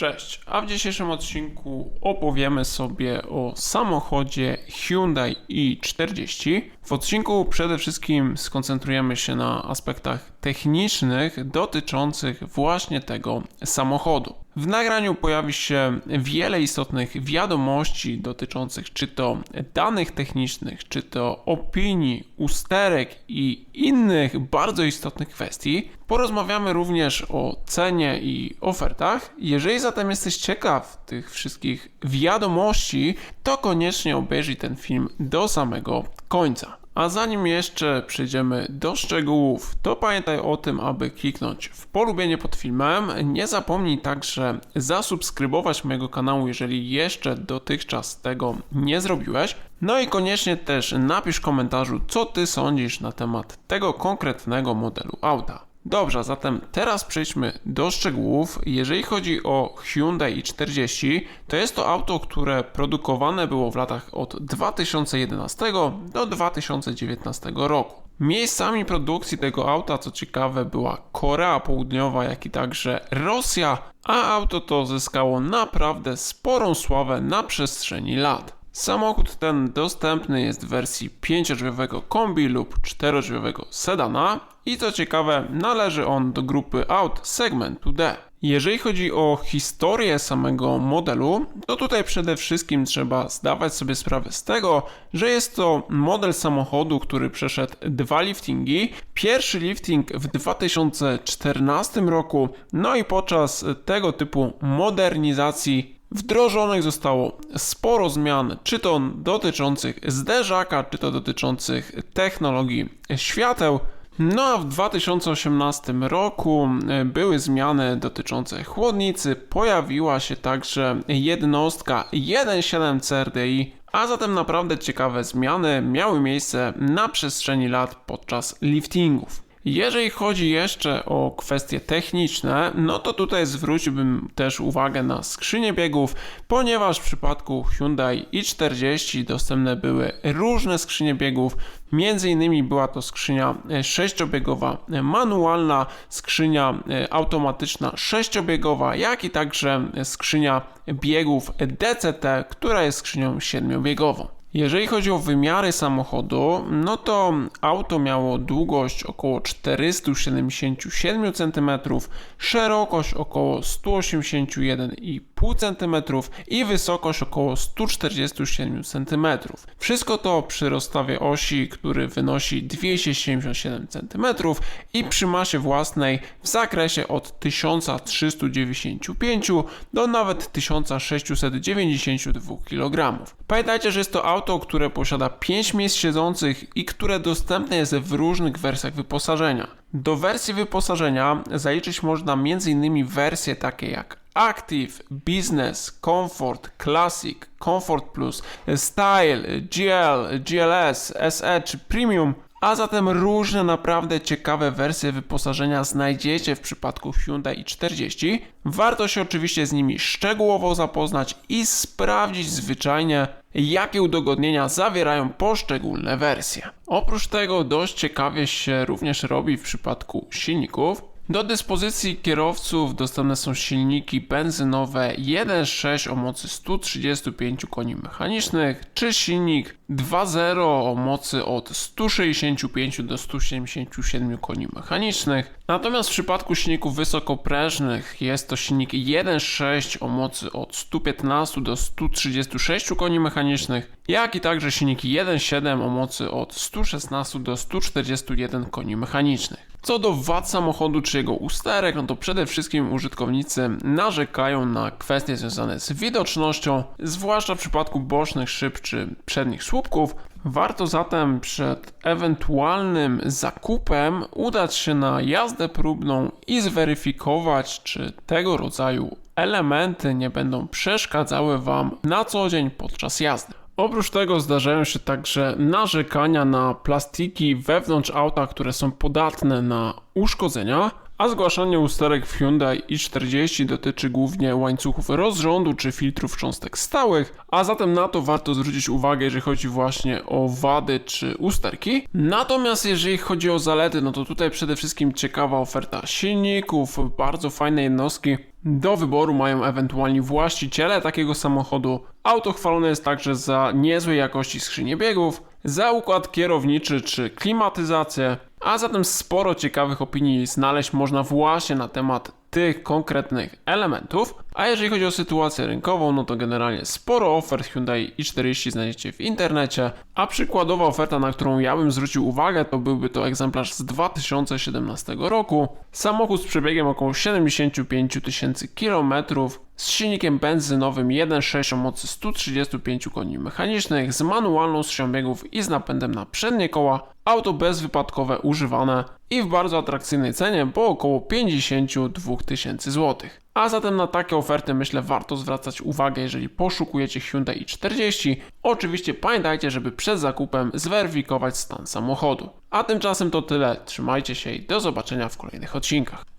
Cześć, a w dzisiejszym odcinku opowiemy sobie o samochodzie Hyundai i40. W odcinku przede wszystkim skoncentrujemy się na aspektach technicznych dotyczących właśnie tego samochodu. W nagraniu pojawi się wiele istotnych wiadomości dotyczących czy to danych technicznych, czy to opinii, usterek i innych bardzo istotnych kwestii. Porozmawiamy również o cenie i ofertach. Jeżeli zatem jesteś ciekaw tych wszystkich wiadomości, to koniecznie obejrzyj ten film do samego końca. A zanim jeszcze przejdziemy do szczegółów, to pamiętaj o tym, aby kliknąć w polubienie pod filmem. Nie zapomnij także zasubskrybować mojego kanału, jeżeli jeszcze dotychczas tego nie zrobiłeś. No i koniecznie też napisz w komentarzu, co ty sądzisz na temat tego konkretnego modelu auta. Dobrze, zatem teraz przejdźmy do szczegółów. Jeżeli chodzi o Hyundai i40, to jest to auto, które produkowane było w latach od 2011 do 2019 roku. Miejscami produkcji tego auta, co ciekawe, była Korea Południowa, jak i także Rosja, a auto to zyskało naprawdę sporą sławę na przestrzeni lat. Samochód ten dostępny jest w wersji 5-drzwiowego kombi lub 4-drzwiowego sedana i co ciekawe należy on do grupy aut segmentu D. Jeżeli chodzi o historię samego modelu, to tutaj przede wszystkim trzeba zdawać sobie sprawę z tego, że jest to model samochodu, który przeszedł dwa liftingi. Pierwszy lifting w 2014 roku, no i podczas tego typu modernizacji Wdrożonych zostało sporo zmian, czy to dotyczących zderzaka, czy to dotyczących technologii świateł. No a w 2018 roku e, były zmiany dotyczące chłodnicy, pojawiła się także jednostka 1.7 CRDI, a zatem naprawdę ciekawe zmiany miały miejsce na przestrzeni lat podczas liftingów. Jeżeli chodzi jeszcze o kwestie techniczne, no to tutaj zwróciłbym też uwagę na skrzynię biegów, ponieważ w przypadku Hyundai i40 dostępne były różne skrzynie biegów, między innymi była to skrzynia sześciobiegowa manualna, skrzynia automatyczna sześciobiegowa, jak i także skrzynia biegów DCT, która jest skrzynią siedmiobiegową. Jeżeli chodzi o wymiary samochodu, no to auto miało długość około 477 cm, szerokość około 181,5 cm i wysokość około 147 cm. Wszystko to przy rozstawie osi, który wynosi 277 cm i przy masie własnej w zakresie od 1395 do nawet 1692 kg. Pamiętajcie, że jest to auto, które posiada 5 miejsc siedzących i które dostępne jest w różnych wersjach wyposażenia. Do wersji wyposażenia zaliczyć można m.in. wersje takie jak Active, Business, Comfort, Classic, Comfort Plus, Style, GL, GLS, SE czy Premium, a zatem różne naprawdę ciekawe wersje wyposażenia znajdziecie w przypadku Hyundai i40. Warto się oczywiście z nimi szczegółowo zapoznać i sprawdzić zwyczajnie, jakie udogodnienia zawierają poszczególne wersje. Oprócz tego dość ciekawie się również robi w przypadku silników. Do dyspozycji kierowców dostępne są silniki benzynowe 1.6 o mocy 135 koni mechanicznych, czy silnik 2.0 o mocy od 165 do 177 koni mechanicznych. Natomiast w przypadku silników wysokoprężnych jest to silnik 1.6 o mocy od 115 do 136 koni mechanicznych, jak i także silnik 1.7 o mocy od 116 do 141 koni mechanicznych. Co do wad samochodu czy jego usterek, no to przede wszystkim użytkownicy narzekają na kwestie związane z widocznością, zwłaszcza w przypadku bocznych szyb czy przednich słupków. Warto zatem przed ewentualnym zakupem udać się na jazdę próbną i zweryfikować, czy tego rodzaju elementy nie będą przeszkadzały Wam na co dzień podczas jazdy. Oprócz tego zdarzają się także narzekania na plastiki wewnątrz auta, które są podatne na uszkodzenia, a zgłaszanie usterek w Hyundai i40 dotyczy głównie łańcuchów rozrządu czy filtrów cząstek stałych, a zatem na to warto zwrócić uwagę, jeżeli chodzi właśnie o wady czy usterki. Natomiast jeżeli chodzi o zalety, no to tutaj przede wszystkim ciekawa oferta silników, bardzo fajne jednostki. Do wyboru mają ewentualni właściciele takiego samochodu. Auto chwalone jest także za niezłej jakości skrzynię biegów, za układ kierowniczy czy klimatyzację, a zatem sporo ciekawych opinii znaleźć można właśnie na temat tych konkretnych elementów. A jeżeli chodzi o sytuację rynkową, no to generalnie sporo ofert Hyundai i40 znajdziecie w internecie, a przykładowa oferta, na którą ja bym zwrócił uwagę, to byłby to egzemplarz z 2017 roku. Samochód z przebiegiem około 75 tysięcy kilometrów, z silnikiem benzynowym 1.6 o mocy 135 koni mechanicznych, z manualną skrzynią biegów i z napędem na przednie koła, auto bezwypadkowe używane i w bardzo atrakcyjnej cenie, bo około 52 tysięcy złotych. A zatem na takie oferty myślę warto zwracać uwagę, jeżeli poszukujecie Hyundai i40. Oczywiście pamiętajcie, żeby przed zakupem zweryfikować stan samochodu. A tymczasem to tyle, trzymajcie się i do zobaczenia w kolejnych odcinkach.